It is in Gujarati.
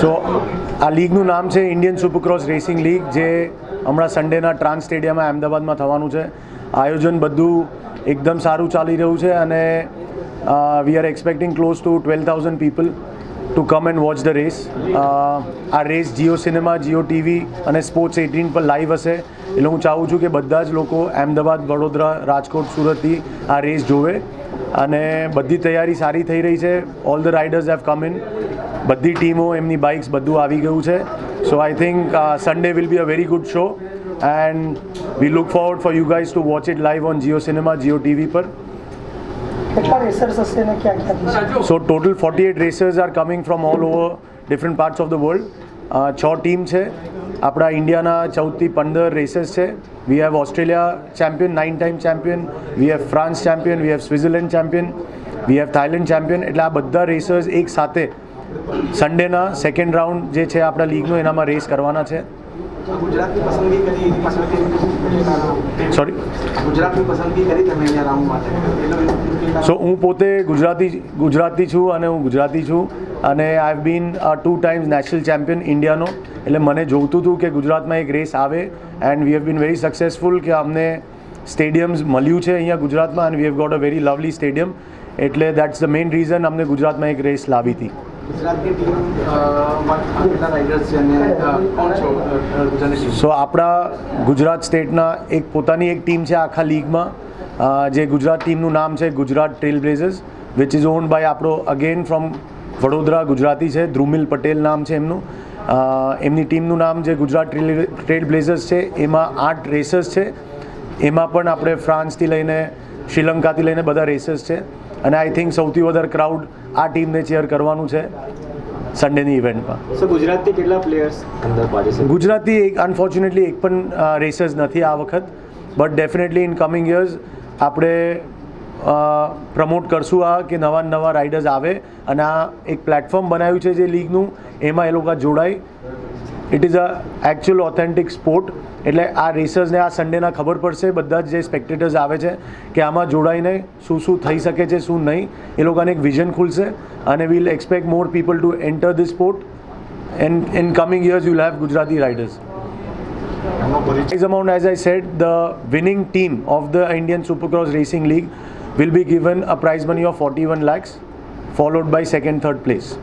સો આ લીગનું નામ છે ઇન્ડિયન સુપરક્રોસ રેસિંગ લીગ જે હમણાં સન્ડેના ટ્રાન્સ સ્ટેડિયમમાં અમદાવાદમાં થવાનું છે. આયોજન બધું એકદમ સારું ચાલી રહ્યું છે અને we are expecting close to twelve thousand people to come and watch the race આ race Jio cinema Jio TV અને સ્પોર્ટ્સ એટીન પર લાઈવ હશે. એટલે હું ચાહું છું કે બધા જ લોકો અમદાવાદ, વડોદરા, રાજકોટ, સુરતથી આ રેસ જોવે. અને બધી તૈયારી સારી થઈ રહી છે. All the riders have come in બધી ટીમો એમની બાઇક્સ બધું આવી ગયું છે. So I think Sunday will be a very good show and we look forward for you guys to watch it live on Jio cinema Jio TV પર. So total forty eight racers are coming from all over different parts of the world છ ટીમ છે. આપણા ઇન્ડિયાના ચૌદથી પંદર રેસીસ છે. We have Australia champion nine time champion we have France champion we have Switzerland champion we have Thailand champion એટલે આ બધા રેસર્સ એક સાથે સન્ડેના સેકન્ડ રાઉન્ડ જે છે આપણા લીગનો એનામાં રેસ કરવાના છે. સોરી સો હું પોતે ગુજરાતી ગુજરાતી છું અને હું ગુજરાતી છું. અને I have been two times national champion ઇન્ડિયાનો એટલે મને જોઈતું હતું કે ગુજરાતમાં એક રેસ આવે and we have been very successful કે અમને સ્ટેડિયમ્સ મળ્યું છે અહીંયા ગુજરાતમાં and we have got a very lovely stadium એટલે દેટ્સ ધ મેઇન રીઝન અમને ગુજરાતમાં એક રેસ લાવી હતી. સો આપણા ગુજરાત સ્ટેટના એક પોતાની એક ટીમ છે આખા લીગમાં. જે ગુજરાત ટીમનું નામ છે Gujarat Trail Blazers which is owned by આપણો અગેન ફ્રોમ વડોદરા ગુજરાતી છે ધ્રુમિલ પટેલ નામ છે એમનું. એમની ટીમનું નામ જે ગુજરાત ટ્રેડ બ્લેઝર્સ છે એમાં આઠ રેસર્સ છે. એમાં પણ આપણે ફ્રાન્સથી લઈને શ્રીલંકાથી લઈને બધા રેસર્સ છે. અને આઈ થિંક સૌથી વધારે ક્રાઉડ આ ટીમને ચેર કરવાનું છે સન્ડેની ઇવેન્ટમાં. ગુજરાતથી કેટલા પ્લેયર્સ અંદર ગુજરાતી એક અનફોર્ચ્યુનેટલી એક પણ રેસર્સ નથી આ વખત. But definitely in coming years આપણે પ્રમોટ કરશું આ કે નવા નવા રાઇડર્સ આવે અને આ એક પ્લેટફોર્મ બનાવ્યું છે જે લીગનું એમાં એ લોકો જોડાય. It is a actual authentic sport એટલે આ રેસર્સને આ સન્ડેના ખબર પડશે બધા જ જે સ્પેક્ટેટર્સ આવે છે કે આમાં જોડાઈને શું શું થઈ શકે છે શું નહીં એ લોકોને એક વિઝન ખુલશે. અને we'll expect more people to enter the sport and in coming years you'll have Gujarati riders Prize amount, as I said, the winning team of the Indian Supercross Racing League will be given a prize money of 41 lakhs, followed by second, third place.